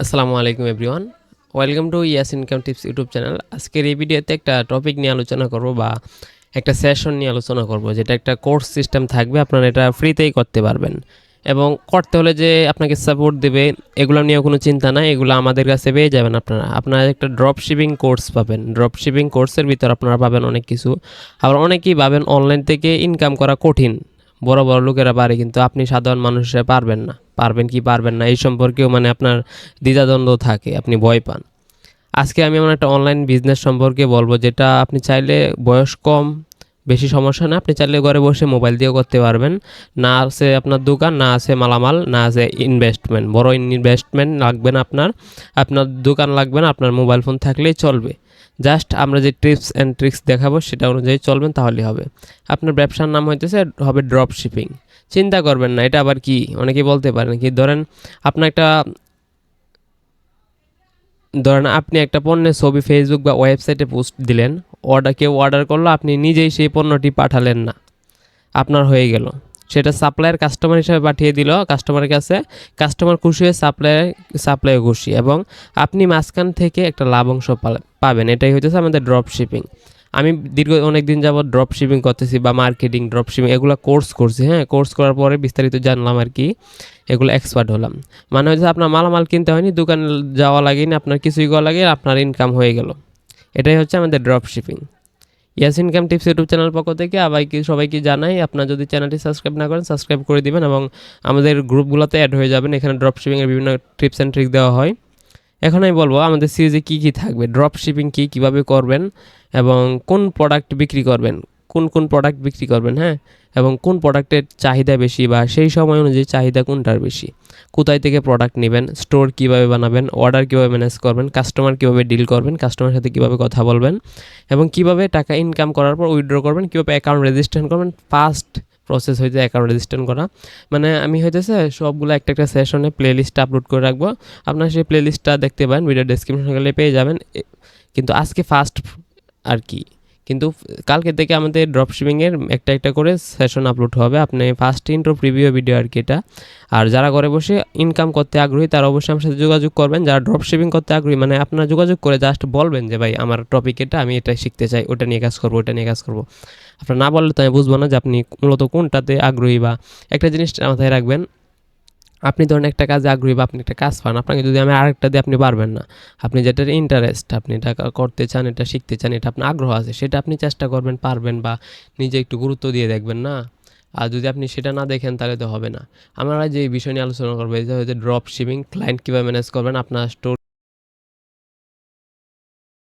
আসসালামু আলাইকুম everyone welcome to Yaas income tips YouTube channel আজকের এই ভিডিওতে একটা টপিক নিয়ে আলোচনা করব বা একটা সেশন নিয়ে আলোচনা করব যেটা একটা কোর্স সিস্টেম থাকবে আপনারা এটা ফ্রিতেই করতে পারবেন এবং করতে হলে যে আপনাকে সাপোর্ট দেবে এগুলো নিয়ে কোনো চিন্তা নাই এগুলো আমাদের কাছে পেয়ে যাবেন আপনারা আপনারা একটা ড্রপ শিপিং কোর্স পাবেন ড্রপ শিপিং কোর্সের ভিতর আপনারা পাবেন অনেক কিছু আবার অনেকেই পাবেন অনলাইন থেকে ইনকাম করা কঠিন বড় বড় লোকেরা পারে, কিন্তু আপনি সাধারণ মানুষরা পারবেন না। পারবেন কি পারবেন না, এই সম্পর্কেও মানে আপনার দ্বিধাদ্বন্দ্ব থাকে, আপনি ভয় পান। আজকে আমি আমার একটা অনলাইন বিজনেস সম্পর্কে বলব, যেটা আপনি চাইলে বয়স কম, বেশি সমস্যা না, আপনি চাইলে ঘরে বসে মোবাইল দিয়েও করতে পারবেন। না আছে আপনার দোকান, না আছে মালামাল, না আছে ইনভেস্টমেন্ট বড় ইনভেস্টমেন্ট লাগবে না আপনার আপনার দোকান লাগবে না, আপনার মোবাইল ফোন থাকলেই চলবে। জাস্ট আমরা যে টিপস অ্যান্ড ট্রিক্স দেখাবো সেটা অনুযায়ী চলবেন, তাহলেই হবে। আপনার ব্যবসার নাম হইতেছে, হবে ড্রপ শিপিং চিন্তা করবেন না, এটা আবার কি? অনেকেই বলতে পারেন কি, ধরেন আপনার একটা, ধরেন আপনি একটা পণ্যের ছবি ফেসবুক বা ওয়েবসাইটে পোস্ট দিলেন অর্ডার কেউ অর্ডার করল, আপনি নিজেই সেই পণ্যটি পাঠালেন না। আপনার হয়ে গেল। সেটা সাপ্লায়ার কাস্টমার হিসেবে পাঠিয়ে দিল কাস্টমারের কাছে। কাস্টমার খুশি হয়ে সাপ্লায়ার সাপ্লায়ার খুশি। এবং আপনি মাঝখান থেকে একটা লাভ অংশ পাবেন। এটাই হইতেছে আমাদের ড্রপ শিপিং আমি দীর্ঘ অনেক দিন যাবত ড্রপ শিপিং করতেছি বা মার্কেটিং ড্রপ শিপিং এগুলো কোর্স করছি হ্যাঁ? কোর্স করার পরে বিস্তারিত জানলাম আর কি, এগুলো এক্সপার্ট হলাম। মানে হচ্ছে আপনার মালামাল কিনতে হয়নি, দোকানে যাওয়া লাগেনি, আপনার কিছুই করা লাগে আপনার ইনকাম হয়ে গেল। এটাই হচ্ছে আমাদের drop shipping Yaas income tips YouTube channel পক্ষ থেকে আবাইকে সবাইকে জানাই, আপনার যদি চ্যানেলটি সাবস্ক্রাইব না করেন, সাবস্ক্রাইব করে দিবেন এবং আমাদের গ্রুপগুলোতে অ্যাড হয়ে যাবেন। এখানে ড্রপ শিপিংয়ের বিভিন্ন টিপস অ্যান্ড ট্রিক দেওয়া হয়। এখন আমি বলব, আমাদের সিরিজে কী কী থাকবে? ড্রপ শিপিং কী কীভাবে করবেন এবং কোন প্রোডাক্ট বিক্রি করবেন? কোন কোন প্রোডাক্ট বিক্রি করবেন হ্যাঁ? এবং কোন প্রোডাক্টের চাহিদা বেশি বা সেই সময় অনুযায়ী চাহিদা কোনটার বেশি? কোথায় থেকে প্রোডাক্ট নেবেন স্টোর কীভাবে বানাবেন অর্ডার কীভাবে ম্যানেজ করবেন কাস্টমার কীভাবে ডিল করবেন কাস্টমারের সাথে কীভাবে কথা বলবেন, এবং কীভাবে টাকা ইনকাম করার পর উইথড্র করবেন, কীভাবে অ্যাকাউন্ট রেজিস্ট্রেশন করবেন ফার্স্ট প্রসেস হইতে অ্যাকাউন্ট রেজিস্ট্রেশন করা। মানে আমি হইতেছে সবগুলো একটা একটা সেশনে প্লে লিস্ট আপলোড করে রাখব। আপনার সেই প্লে লিস্টটা দেখতে পারেন ভিডিও ডেসক্রিপশন গেলে পেয়ে যাবেন। কিন্তু আজকে ফার্স্ট আর কি? কিন্তু কালকে থেকে আমাদের ড্রপ শিপিংয়ের একটা একটা করে সেশন আপলোড হবে। আপনি ফার্স্ট ইন্ট্রো প্রিভিউ ভিডিও আর কি এটা। আর যারা ঘরে বসে ইনকাম করতে আগ্রহী, তারা অবশ্যই আমার সাথে যোগাযোগ করবেন। যারা ড্রপ শিপিং করতে আগ্রহী মানে আপনারা যোগাযোগ করে জাস্ট বলবেন যে, ভাই, আমার টপিক এটা, আমি এটা শিখতে চাই, ওটা নিয়ে কাজ করব, ওটা নিয়ে কাজ করব। আপনার না বললে তো আমি বুঝব না যে, আপনি মূলত কোনটাতে আগ্রহী বা একটা জিনিস মাথায় রাখবেন। আপনি ধরেন একটা কাজে আগ্রহী বা আপনি একটা কাজ পান, আপনাকে যদি আমি আরেকটা দিয়ে আপনি পারবেন না, আপনি যেটার ইন্টারেস্ট আপনি এটা করতে চান, এটা শিখতে চান, এটা আপনার আগ্রহ আছে, সেটা আপনি চেষ্টা করবেন, পারবেন বা নিজে একটু গুরুত্ব দিয়ে দেখবেন না। আর যদি আপনি সেটা না দেখেন, তাহলে তো হবে না। আমরা যে বিষয় নিয়ে আলোচনা করব এটা হচ্ছে ড্রপ শিপিং ক্লায়েন্ট কীভাবে ম্যানেজ করবেন, আপনার স্টোর